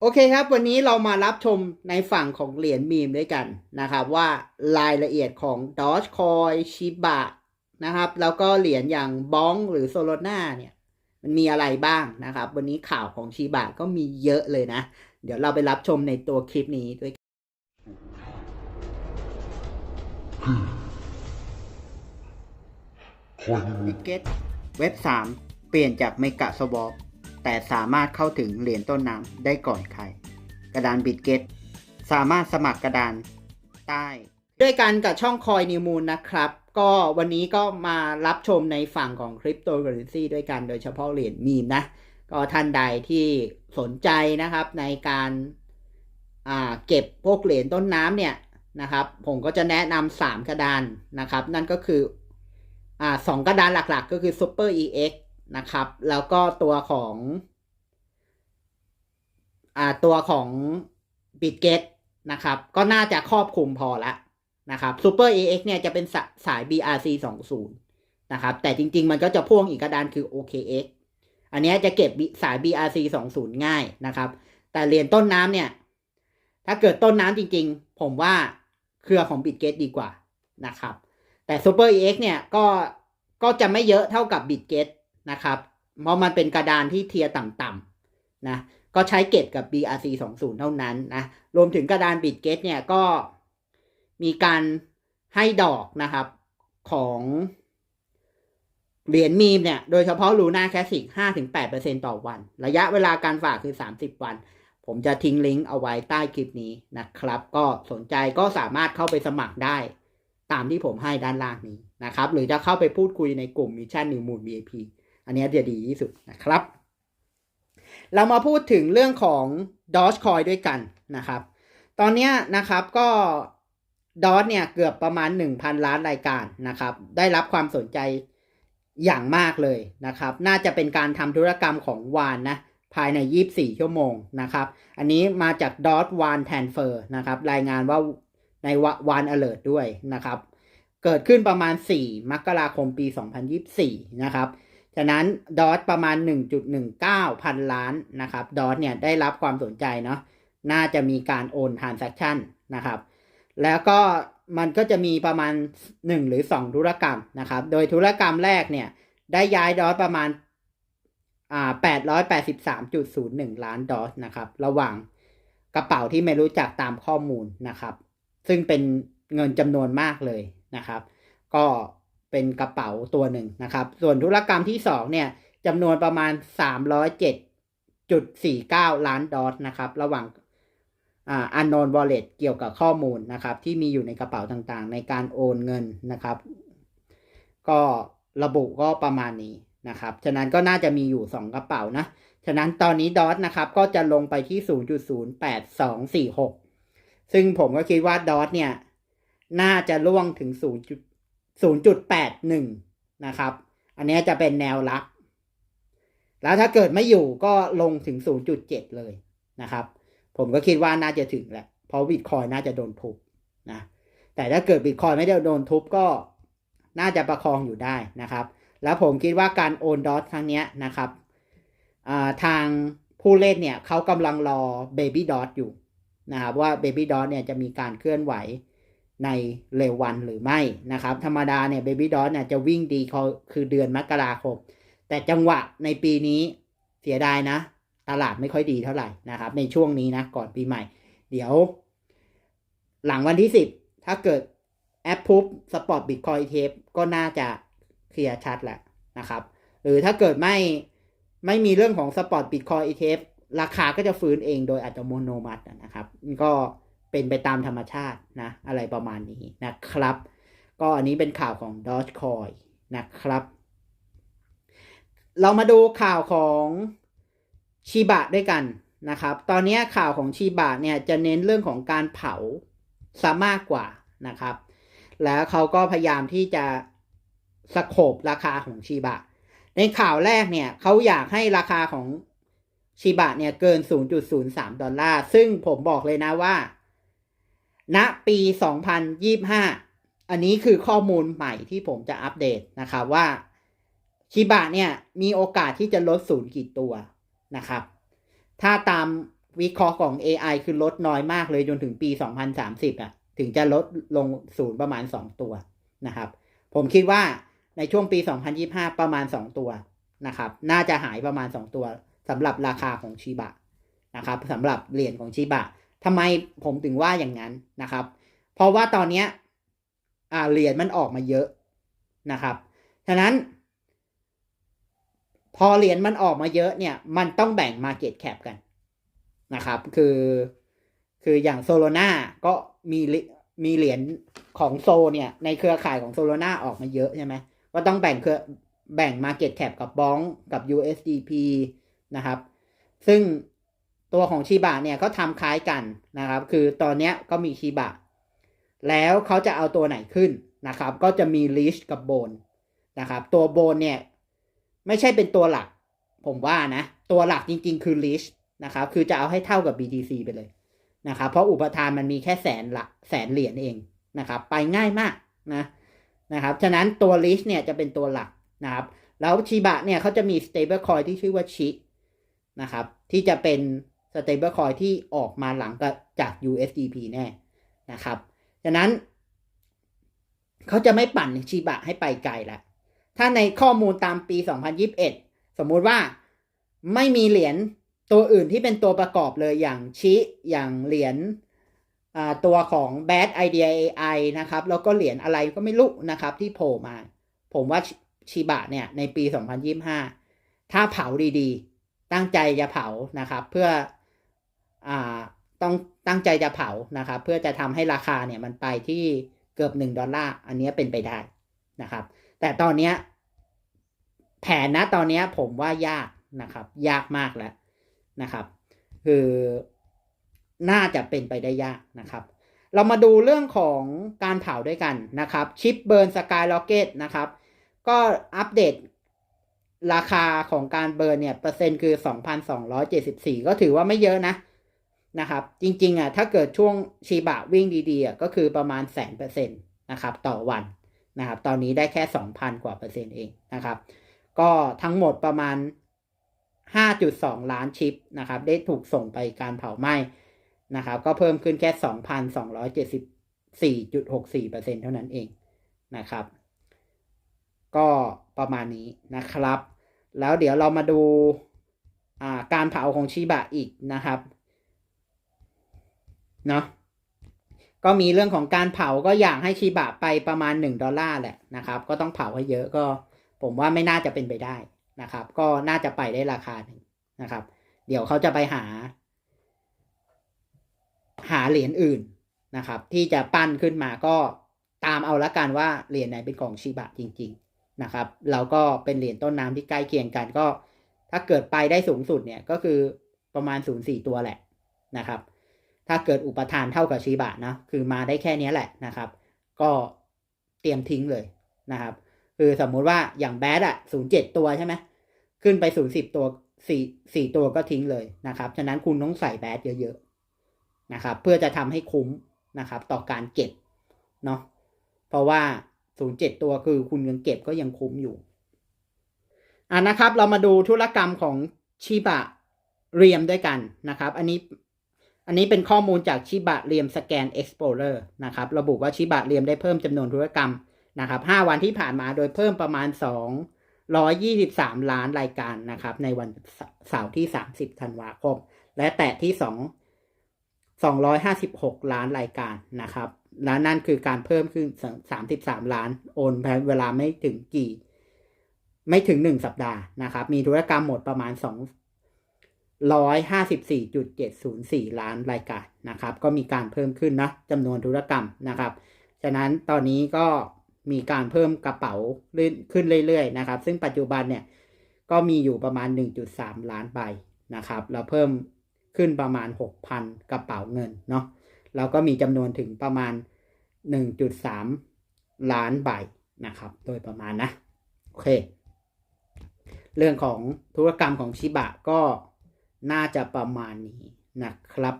โอเคครับ วันนี้เรามารับชมในฝั่งของเหรียญมีมด้วยกันนะครับ ว่ารายละเอียดของ Dogecoin Shiba นะครับ แล้วก็เหรียญอย่างบ้องหรือ Solana เนี่ย มันมีอะไรบ้างนะครับ วันนี้ข่าวของ Shiba ก็มีเยอะเลยนะ เดี๋ยวเราไปรับชมในตัวคลิปนี้ด้วยบิตเกตเว็บ 3 เปลี่ยนจากเมกะสวอป แต่สามารถเข้าถึงเหรียญต้นน้ำได้ก่อนใคร กระดานบิตเกตสามารถสมัครกระดานใต้ด้วยกันกับช่องคอยนิวมูลนะครับ ก็วันนี้ก็มารับชมในฝั่งของคริปโตเคอเรนซีด้วยกันโดยเฉพาะเหรียญมีมนะ ก็ท่านใดที่สนใจนะครับในการเก็บพวกเหรียญต้นน้ำเนี่ยนะครับ ผมก็จะแนะนำสามกระดานนะครับ นั่นก็คืออสองกระดานหลักๆ ก็คือ Super EX นะครับ แล้วก็ตัวของอ่าตัวของ Bitget นะครับ ก็น่าจะครอบคลุมพอละนะครับ Super EX เนี่ยจะเป็นสาสาย BRC 20นะครับ แต่จริง ๆ มันก็จะพ่วงอีกกระดานคือ OKX อันนี้จะเก็บสาย BRC 20ง่ายนะครับ แต่เหรียญต้นน้ำเนี่ย ถ้าเกิดต้นน้ำจริง ๆ ผมว่าเครือของ Bitget ดีกว่านะครับ แต่ Super EX เนี่ยก็ก็จะไม่เยอะเท่ากับ Bitget นะครับเพราะมันเป็นกระดานที่เทียร์ต่ำๆนะก็ใช้เก็บกับ BRC 20เท่านั้นนะรวมถึงกระดาน Bitget เนี่ยก็มีการให้ดอกนะครับของเหรียญมีมเนี่ย โดยเฉพาะ Luna Classic 5-8%ต่อวัน ระยะเวลาการฝากคือ 30 วัน ผมจะทิ้งลิงก์เอาไว้ใต้คลิปนี้นะครับ ก็สนใจก็สามารถเข้าไปสมัครได้ ตามที่ผมให้ด้านล่างนี้นะครับ หรือจะเข้าไปพูดคุยในกลุ่มมิชชั่นนิวมูล VIP อันนี้จะดีที่สุดนะครับ เรามาพูดถึงเรื่องของ Dogecoin ด้วยกันนะครับ ตอนนี้นะครับก็ดอ g เนี่ยเกือบประมาณ 1,000 ล้านรายการนะครับ ได้รับความสนใจอย่างมากเลยนะครับ น่าจะเป็นการทำธุรกรรมของวานนะภายใน 24 ชั่วโมงนะครับ อันนี้มาจาก d o t One Transfer นะครับ รายงานว่าในวัน alert ด้วยนะครับ เกิดขึ้นประมาณ 4 มกราคมปี 2024 นะครับ ฉะนั้นดอ g ประมาณ 1.19 พันล้านนะครับดอ g เนี่ยได้รับความสนใจเนาะน่าจะมีการโอน transaction นะครับ แล้วก็มันก็จะมีประมาณ 1 หรือ 2 ธุรกรรมนะครับ โดยธุรกรรมแรกเนี่ยได้ย้ายดอ g ประมาณอ่า883.01 ล้านดอสนะครับ ระหว่างกระเป๋าที่ไม่รู้จักตามข้อมูลนะครับ ซึ่งเป็นเงินจำนวนมากเลยนะครับ ก็ เป็นกระเป๋าตัวหนึ่งนะครับ ส่วนธุรกรรมที่สองเนี่ยจำนวนประมาณ307.49ล้านดอสนะครับ ระหว่างอ่า unknown wallet เกี่ยวกับข้อมูลนะครับ ที่มีอยู่ในกระเป๋าต่างๆ ในการโอนเงินนะครับ ก็ระบุก็ประมาณนี้นะครับ ฉะนั้นก็น่าจะมีอยู่ 2 กระเป๋านะ ฉะนั้นตอนนี้ดอทนะครับ ก็จะลงไปที่ 0.08246 ซึ่งผมก็คิดว่าดอทเนี่ย น่าจะล่วงถึง 0.81 นะครับ อันนี้จะเป็นแนวรับ แล้วถ้าเกิดไม่อยู่ก็ลงถึง 0.7 เลยนะครับ ผมก็คิดว่าน่าจะถึงแหละ เพราะบิตคอยน่าจะโดนทุบนะ แต่ถ้าเกิดบิตคอยไม่ได้โดนทุบก็น่าจะประคองอยู่ได้นะครับ แล้วผมคิดว่าการโอนดอทครั้งนี้นะครับ ทางผู้เล่นเนี่ยเขากำลังรอ Baby Dot อยู่นะครับว่า Baby Dot เนี่ยจะมีการเคลื่อนไหว ในเร็ววันหรือไม่นะครับ ธรรมดาเนี่ย Baby Dot เนี่ยจะวิ่งดีเขาคือเดือนมกราคม แต่จังหวะในปีนี้เสียดายนะ ตลาดไม่ค่อยดีเท่าไหร่นะครับ ในช่วงนี้นะก่อนปีใหม่ เดี๋ยว หลังวันที่ 10 ถ้าเกิดแอปพุบสปอร์ตบิตคอยเทปก็น่าจะเคลียร์ชัดแหละนะครับ หรือถ้าเกิดไม่ไม่มีเรื่องของสปอร์ตบิตคอยเทปราคาก็จะฟื้นเองโดยอัตโนมัตินะครับ ก็ เป็นไปตามธรรมชาตินะ อะไรประมาณนี้นะครับ ก็อันนี้เป็นข่าวของ Dogecoin นะครับ เรามาดูข่าวของชีบะด้วยกันนะครับ ตอนนี้ข่าวของชีบะเนี่ยจะเน้นเรื่องของการเผาซะมากกว่านะครับ แล้วเขาก็พยายามที่จะสโคบราคาของชีบะ ในข่าวแรกเนี่ยเขาอยากให้ราคาของชีบะเนี่ยเกิน 0.03 ดอลลาร์ ซึ่งผมบอกเลยนะว่า ณปี 2025 อันนี้คือข้อมูลใหม่ที่ผมจะอัปเดตนะครับว่าชิบะเนี่ยมีโอกาสที่จะลดศูนย์กี่ตัวนะครับ ถ้าตามวิเคราะห์ของ AI คือลดน้อยมากเลยจนถึงปี 2030อะถึงจะลดลงศูนย์ประมาณ 2 ตัวนะครับ ผมคิดว่าในช่วงปี 2025 ประมาณ 2 ตัวนะครับ น่าจะหายประมาณ 2 ตัวสำหรับราคาของชิบะนะครับสำหรับเหรียญของชิบะ ทำไมผมถึงว่าอย่างนั้นนะครับ เพราะว่าตอนนี้เหรียญมันออกมาเยอะนะครับฉะนั้น พอเหรียญมันออกมาเยอะเนี่ย มันต้องแบ่ง Market Cap กันนะครับ คือ คืออย่างโซโลนาก็มีมีเหรียญของโซเนี่ยในเครือข่ายของโซโลนาออกมาเยอะใช่ไหมก็ต้องแบ่งเครือแบ่ง Market Cap กับบองกับ USDP นะครับ ซึ่ง ตัวของชีบะเนี่ยก็ทำคล้ายกันนะครับ คือตอนนี้ก็มีชีบะ แล้วเขาจะเอาตัวไหนขึ้นนะครับ ก็จะมีลิชกับโบนนะครับ ตัวโบนเนี่ยไม่ใช่เป็นตัวหลัก ผมว่านะ ตัวหลักจริง ๆ คือลิชนะครับ คือจะเอาให้เท่ากับ BTC ไปเลยนะครับ เพราะอุปทานมันมีแค่แสนละแสนเหรียญเองนะครับ ไปง่ายมากนะนะครับ ฉะนั้นตัวลิชเนี่ยจะเป็นตัวหลักนะครับ แล้วชีบะเนี่ยเขาจะมี stable coin ที่ชื่อว่าชินะครับ ที่จะเป็น stable coin ที่ออกมาหลังจาก USDP แน่นะครับฉะนั้น เขาจะไม่ปั่นชีบะให้ไปไกลล้วถ้าในข้อมูลตามปี 2021 สมมุติว่าไม่มีเหรียญตัวอื่นที่เป็นตัวประกอบเลยอย่างชิอย่างเหรียญตัวของ Bad Idea AI นะครับ แล้วก็เหรียญอะไรก็ไม่รู้นะครับ ที่โผล่มา ผมว่าชิบะเนี่ยในปี 2025 ถ้าเผาดีๆ ตั้งใจจะเผานะครับ เพื่อ ต้องตั้งใจจะเผานะครับ เพื่อจะทำให้ราคาเนี่ยมันไปที่เกือบหนึ่งดอลลาร์ อันนี้เป็นไปได้นะครับ แต่ตอนนี้แผนนะตอนนี้ผมว่ายากนะครับ ยากมากแล้วนะครับ คือน่าจะเป็นไปได้ยากนะครับ เรามาดูเรื่องของการเผาด้วยกันนะครับชิปเบิร์นสกายล็อกเก็ตนะครับ ก็อัปเดตราคาของการเบิร์นเนี่ย เปอร์เซ็นต์คือ 2,274 ก็ถือว่าไม่เยอะนะ นะครับ จริงๆอะถ้าเกิดช่วงชีบะวิ่งดีๆอะก็คือประมาณแสนเปอร์เซ็นต์นะครับต่อวันนะครับตอนนี้ได้แค่ 2,000 กว่าเปอร์เซ็นต์เองนะครับ ก็ทั้งหมดประมาณ 5.2 ล้านชิปนะครับ ได้ถูกส่งไปการเผาไหม้นะครับ ก็เพิ่มขึ้นแค่ 2,274.64%เท่านั้นเองนะครับ ก็ประมาณนี้นะครับ แล้วเดี๋ยวเรามาดูการเผาของชิบะอีกนะครับ เนาะก็มีเรื่องของการเผาก็อยากให้ชิบะไปประมาณหนึ่งดอลลาร์แหละนะครับ ก็ต้องเผาให้เยอะก็ ผมว่าไม่น่าจะเป็นไปได้นะครับ ก็น่าจะไปได้ราคาหนึ่งนะครับ เดี๋ยวเขาจะไปหา หาเหรียญอื่นนะครับ ที่จะปั้นขึ้นมาก็ตามเอาละกันว่าเหรียญไหนเป็นของชิบะจริง ๆนะครับเราก็เป็นเหรียญต้นน้ำที่ใกล้เคียงกันก็ ถ้าเกิดไปได้สูงสุดเนี่ยก็คือประมาณศูนย์สี่ตัวแหละนะครับ ถ้าเกิดอุปทานเท่ากับชีบะนะคือมาได้แค่นี้แหละนะครับ ก็เตรียมทิ้งเลยนะครับ คือสมมุติว่าอย่างแบดอะศูนย์เจ็ดตัวใช่ไหมขึ้นไปศูนย์สิบตัวสี่สี่ตัวก็ทิ้งเลยนะครับ ฉะนั้นคุณต้องใส่แบดเยอะๆนะครับเพื่อจะทำให้คุ้มนะครับ ต่อการเก็บเนาะเพราะว่าศูนย์เจ็ดตัวคือคุณยังเก็บก็ยังคุ้มอยู่อ่านะครับ เรามาดูธุรกรรมของชิบะเรียมด้วยกันนะครับ อันนี้ อันนี้เป็นข้อมูลจากชิบะเรียมสแกน Explorer นะครับ ระบุว่าชิบะเรียมได้เพิ่มจำนวนธุรกรรมนะครับ5วันที่ผ่านมาโดยเพิ่มประมาณ 223 ล้านรายการนะครับ ในวันเสาร์ที่ 30 ธันวาคม และแตะที่ 2 256 ล้านรายการนะครับและนั่นคือการเพิ่มขึ้น 33 ล้านโอนเวลาไม่ถึงกี่ ไม่ถึง 1 สัปดาห์นะครับ มีธุรกรรมหมดประมาณ 2 ร้อยห้าสิบสี่จุดเจ็ดศูนย์สี่ล้านรายการนะครับ ก็มีการเพิ่มขึ้นนะจำนวนธุรกรรมนะครับ ฉะนั้นตอนนี้ก็มีการเพิ่มกระเป๋าขึ้นเรื่อยๆนะครับ ซึ่งปัจจุบันเนี่ยก็มีอยู่ประมาณ 1.3 ล้านใบนะครับ เราเพิ่มขึ้นประมาณ 6,000 กระเป๋าเงินเนาะแล้วก็มีจำนวนถึงประมาณ 1.3 ล้านใบนะครับ โดยประมาณนะ โอเค เรื่องของธุรกรรมของชิบะก็ น่าจะประมาณนี้นะครับ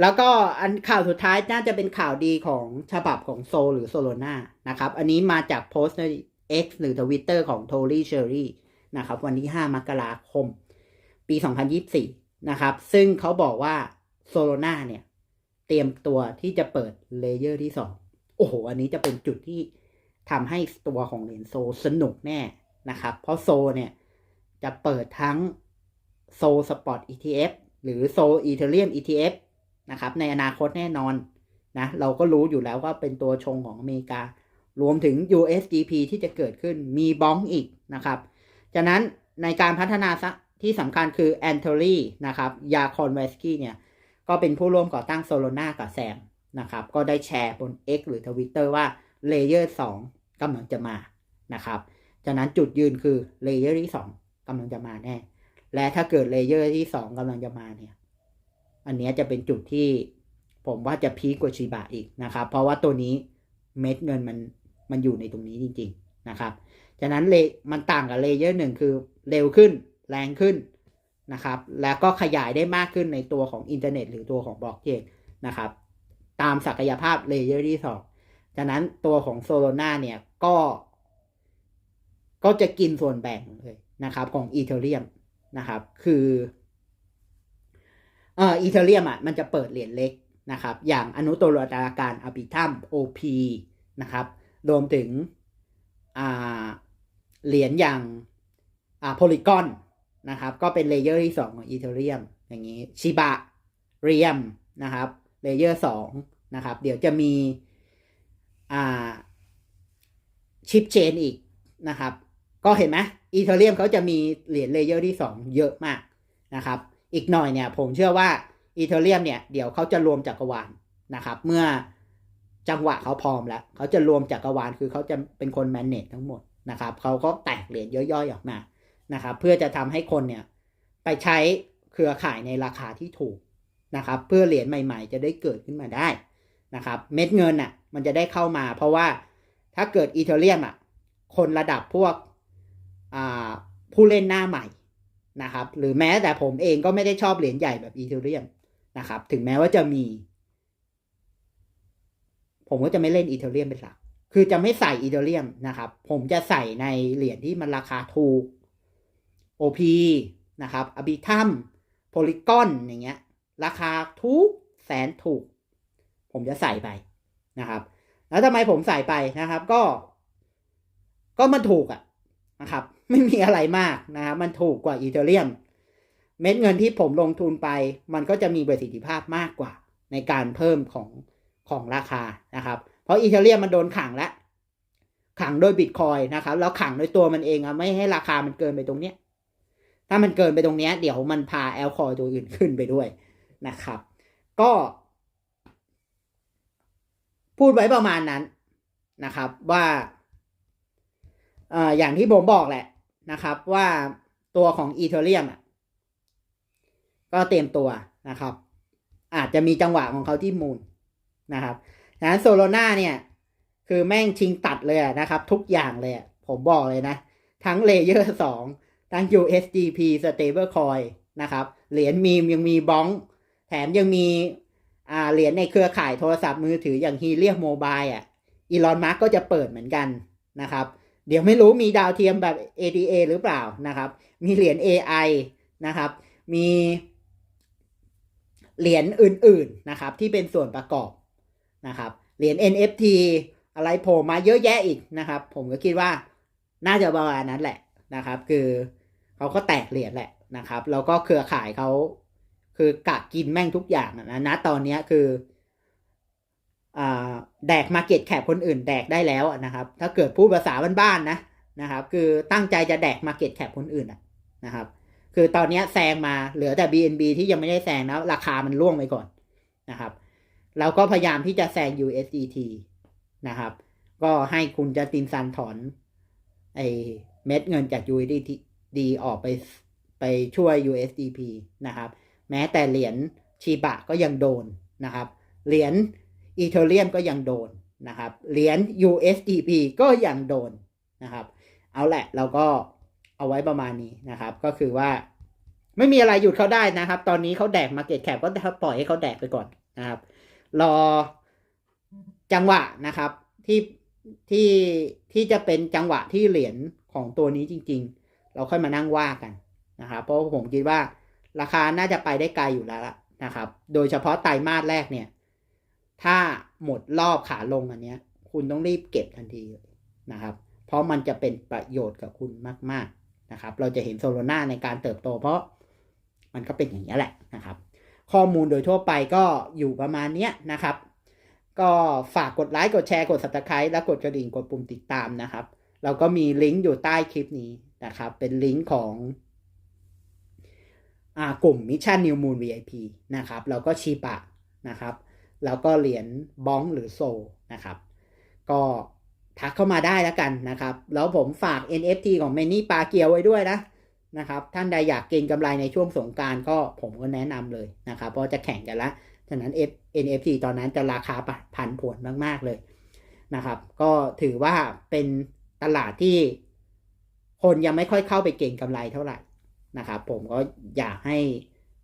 แล้วก็อันข่าวสุดท้ายน่าจะเป็นข่าวดีของฉบับของโซหรือโซโลนานะครับ อันนี้มาจากโพสต์ใน X หรือทวิตเตอร์ของโทลี่เชอรี่นะครับ วันที่ 5 มกราคม ปี 2024 นะครับ ซึ่งเขาบอกว่าโซโลนาเนี่ย เตรียมตัวที่จะเปิดเลเยอร์ที่สองโอ้โห อันนี้จะเป็นจุดที่ทำให้ตัวของเหรียญโซสนุกแน่นะครับ เพราะโซเนี่ย จะเปิดทั้ง โซสปอร์ต ETF หรือโซอีเทเรียม ETF นะครับ ในอนาคตแน่นอนนะเราก็รู้อยู่แล้วว่าเป็นตัวชงของอเมริกา รวมถึง USDP ที่จะเกิดขึ้นมีบ้องอีกนะครับจากนั้นในการพัฒนาที่สำคัญคือแอนโทลีนะครับยาคอนเวสกี้เนี่ย ก็เป็นผู้ร่วมก่อตั้งโซโลนากับแซมนะครับ ก็ได้แชร์บน X หรือ Twitter ว่าเลเยอร์2กำลังจะมานะครับ จากนั้นจุดยืนคือเลเยอร์ที่ 2กำลังจะมาแน่ และถ้าเกิดเลเยอร์ที่2กำลังจะมาเนี่ย อันนี้จะเป็นจุดที่ผมว่าจะพีกกว่าชิบะอีกนะครับ เพราะว่าตัวนี้เม็ดเงินมันมันอยู่ในตรงนี้จริง ๆนะครับจากนั้นเลมันต่างกับเลเยอร์หนึ่งคือเร็วขึ้นแรงขึ้นนะครับ แล้วก็ขยายได้มากขึ้นในตัวของอินเทอร์เน็ต หรือตัวของบล็อกเชนนะครับ ตามศักยภาพเลเยอร์ที่สองจากนั้นตัวของโซโลนาเนี่ยก็ ก็จะกินส่วนแบ่งเลยนะครับ ของอีเทเรียม นะครับ คือเอ่ออีเทเรียมอะมันจะเปิดเหรียญเล็กนะครับ อย่างอนุโตรตาการอภิธรรม OP นะครับ รวมถึงเหรียญอย่างอ่าโพลีกอนนะครับ ก็เป็นเลเยอร์ที่สองของอีเทเรียมอย่างนี้ชิบะเรียมนะครับเลเยอร์สองนะครับ เดี๋ยวจะมีชิปเชนอีกนะครับ ก็เห็นไหมอีเทเรียมเขาจะมีเหรียญเลเยอร์ที่สองเยอะมากนะครับ อีกหน่อยเนี่ยผมเชื่อว่าอีเทเรียมเนี่ยเดี๋ยวเขาจะรวมจักรวาลนะครับ เมื่อจังหวะเขาพร้อมแล้ว เขาจะรวมจักรวาลคือเขาจะเป็นคนแมนเนจทั้งหมดนะครับเขาก็แตกเหรียญย่อยๆออกมานะครับ เพื่อจะทำให้คนเนี่ยไปใช้เครือข่ายในราคาที่ถูกนะครับ เพื่อเหรียญใหม่ๆ จะได้เกิดขึ้นมาได้นะครับ เม็ดเงินอะ มันจะได้เข้ามา เพราะว่าถ้าเกิดอีเทเรียมอะ คนระดับพวก ผู้เล่นหน้าใหม่นะครับ หรือแม้แต่ผมเองก็ไม่ได้ชอบเหรียญใหญ่แบบอีเทเรียมนะครับ ถึงแม้ว่าจะมี ผมก็จะไม่เล่นอีเทเรียมเป็นหลักคือจะไม่ใส่อีเทเรียมนะครับ ผมจะใส่ในเหรียญที่มันราคาถูก OP นะครับอบิทัมโพลิกอนอย่างเงี้ย ราคาทุกแสนถูก ผมจะใส่ไปนะครับ แล้วทำไมผมใส่ไปนะครับ ก็ ก็มันถูกอะนะครับ ไม่มีอะไรมากนะครับมันถูกกว่าอีเทเรียม เม็ดเงินที่ผมลงทุนไป มันก็จะมีประสิทธิภาพมากกว่า ในการเพิ่มของของราคานะครับ เพราะอีเทเรียมมันโดนขังแล้วขังโดยบิตคอยนะครับ แล้วขังโดยตัวมันเองอะไม่ให้ราคามันเกินไปตรงเนี้ยถ้ามันเกินไปตรงเนี้ยเดี๋ยวมันพาแอลคอยตัวอื่นขึ้นไปด้วยนะครับ ก็ พูดไว้ประมาณนั้นนะครับ ว่าออย่างที่ผมบอกแหละ นะครับว่าตัวของอีเทเรียมอะก็เตรียมตัวนะครับ อาจจะมีจังหวะของเขาที่มูลนะครับนั้นโซโลนาเนี่ย คือแม่งชิงตัดเลยนะครับ ทุกอย่างเลย ผมบอกเลยนะ ทั้งเลเยอร์สองทั้ง USDP stable coin นะครับ เหรียญมีมยังมีบ้อง แถมยังมีอ่าเหรียญในเครือข่ายโทรศัพท์มือถืออย่างฮีเลียมโมบายอะอีลอนมาร์กก็จะเปิดเหมือนกันนะครับ เดี๋ยวไม่รู้มีดาวเทียมแบบ ADA หรือเปล่านะครับ มีเหรียญ AI นะครับ มีเหรียญอื่นๆนะครับที่เป็นส่วนประกอบนะครับ เหรียญ NFT อะไรโผล่มาเยอะแยะอีกนะครับ ผมก็คิดว่าน่าจะประมาณนั้นแหละนะครับ คือเขาก็แตกเหรียญแหละนะครับ แล้วก็เครือข่ายเขาคือกะกินแม่งทุกอย่างนะนะตอนนี้คือ แดกมาเก็ตแคปคนอื่นแดกได้แล้วนะครับ ถ้าเกิดพูดภาษาบ้านๆนะนะครับ คือตั้งใจจะแดกมาเก็ตแคปคนอื่นนะครับ คือตอนนี้แซงมาเหลือแต่ BNB ที่ยังไม่ได้แซงนะราคามันล่วงไปก่อนนะครับเราก็พยายามที่จะแซง USDT นะครับ ก็ให้คุณจัตินซันถอนไอเม็ดเงินจาก USDT ออกไปไปช่วย USDP นะครับ แม้แต่เหรียญชีบะก็ยังโดนนะครับ เหรียญ อีเทเรียมก็ยังโดนนะครับ เหรียญ USDP ก็ยังโดนนะครับ เอาแหละเราก็เอาไว้ประมาณนี้นะครับ ก็คือว่าไม่มีอะไรหยุดเขาได้นะครับ ตอนนี้เขาแดกมาเก็ตแคปก็ปล่อยให้เขาแดกไปก่อนนะครับ รอจังหวะนะครับที่ที่ที่จะเป็นจังหวะที่เหรียญของตัวนี้จริง ๆ เราค่อยมานั่งว่ากันนะครับ เพราะผมคิดว่าราคาน่าจะไปได้ไกลอยู่แล้วนะครับ โดยเฉพาะไตรมาสแรกเนี่ย ถ้าหมดรอบขาลงอันเนี้ย คุณต้องรีบเก็บทันทีนะครับ เพราะมันจะเป็นประโยชน์กับคุณมาก ๆนะครับ เราจะเห็นโซโลนาในการเติบโต เพราะมันก็เป็นอย่างนี้แหละนะครับ ข้อมูลโดยทั่วไปก็อยู่ประมาณเนี้ยนะครับ ก็ฝากกดไลค์ กดแชร์ กด subscribe และกดกระดิ่ง กดปุ่มติดตามนะครับ เราก็มีลิงก์อยู่ใต้คลิปนี้นะครับ เป็นลิงก์ของอกลุ่ม Mission New Moon VIP นะครับแล้วก็ชีบะนะครับ แล้วก็เหรียญบ้องหรือโซนะครับ ก็ทักเข้ามาได้แล้วกันนะครับ แล้วผมฝาก NFT ของ m a n y ปาเกียวไว้ด้วยนะนะครับ ท่านใดอยากเก็งกำไรในช่วงสงการก็ผมก็แนะนำเลยนะครับ เพราะจะแข่งกันละฉะนั้น NFT ตอนนั้นจะราคาผันผวนมาก ๆ เลยนะครับ ก็ถือว่าเป็นตลาดที่คนยังไม่ค่อยเข้าไปเก่งกำไรเท่าไหร่นะครับ ผมก็อยากให้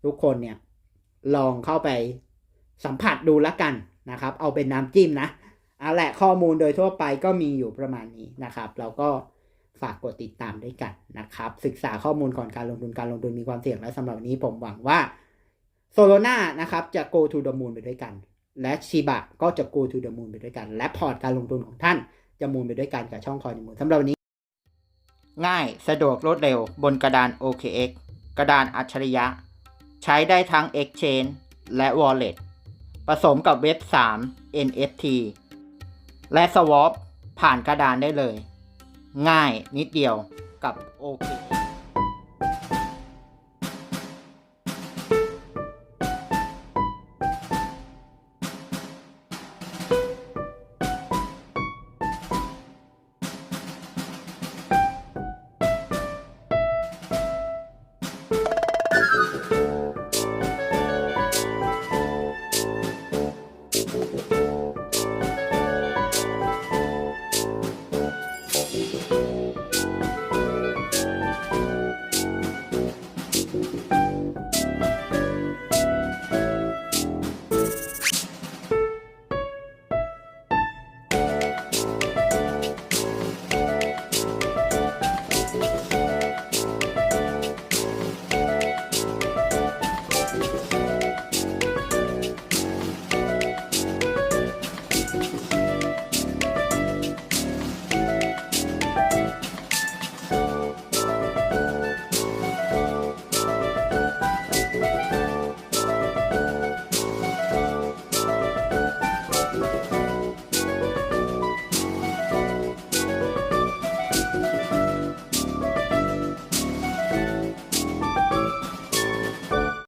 ทุกคนเนี่ยลองเข้าไป สัมผัสดูละกันนะครับ เอาเป็นน้ำจิ้มนะเอาแหละข้อมูลโดยทั่วไปก็มีอยู่ประมาณนี้นะครับ เราก็ฝากกดติดตามด้วยกันนะครับ ศึกษาข้อมูลก่อนการลงทุนการลงทุนมีความเสี่ยงและสำหรับวันนี้ผมหวังว่าโซโลนานะครับ จะ go to the moon ไปด้วยกัน และชิบะก็จะ go to the moon ไปด้วยกัน และพอร์ตการลงทุนของท่านจะมูนไปด้วยกันกับช่องคอยในมูลสำหรับวันนี้ ง่ายสะดวกรวดเร็วบนกระดาน OKX กระดานอัจฉริยะ ใช้ได้ทั้ง Exchange และ Wallet ผสมกับเว็บ 3 NFT และ Swap ผ่านกระดานได้เลย ง่ายนิดเดียวกับ OKX